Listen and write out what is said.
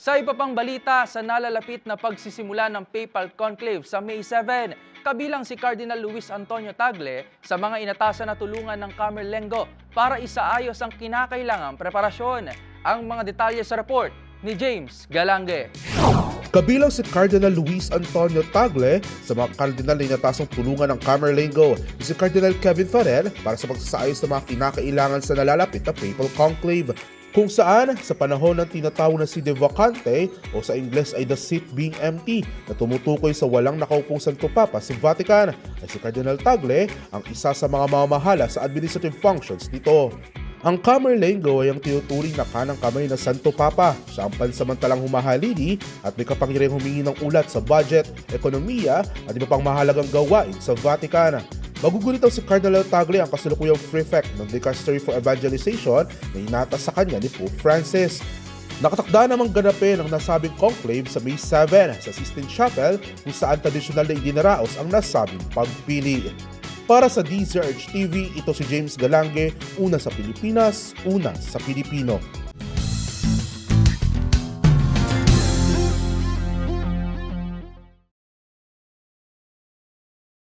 Sa iba pang balita, sa nalalapit na pagsisimula ng Papal Conclave sa May 7, kabilang si Cardinal Luis Antonio Tagle sa mga inatasan na tulungan ng Camerlengo para isaayos ang kinakailangang preparasyon. Ang mga detalye sa report ni James Galange. Kabilang si Cardinal Luis Antonio Tagle sa mga kardinal na inatasang tulungan ng Camerlengo at si Cardinal Kevin Farrell para sa pagsasaayos ng mga kinakailangan sa nalalapit na Papal Conclave kung saan sa panahon ng tinatawag na si De Vacante o sa Ingles ay the seat being empty na tumutukoy sa walang nakaupong Santo Papa sa Vatican ay si Cardinal Tagle ang isa sa mga mamahala sa administrative functions nito. Ang Camerlengo ay ang tinuturing na kanang kamay ng Santo Papa. Siya ang pansamantalang humahalili at may kapangyarihang humingi ng ulat sa budget, ekonomiya at iba pang mahalagang gawain sa Vatican. Magugulit si Cardinal Tagle ang kasalukuyang prefect ng Dicastery for Evangelization na inatas sa kanya ni Pope Francis. Nakatakda namang ganapin ang nasabing conclave sa May 7 sa Sistine Chapel kung saan tradisyonal na idinaraos ang nasabing pagpili. Para sa DZRH TV, ito si James Galange, una sa Pilipinas, una sa Pilipino.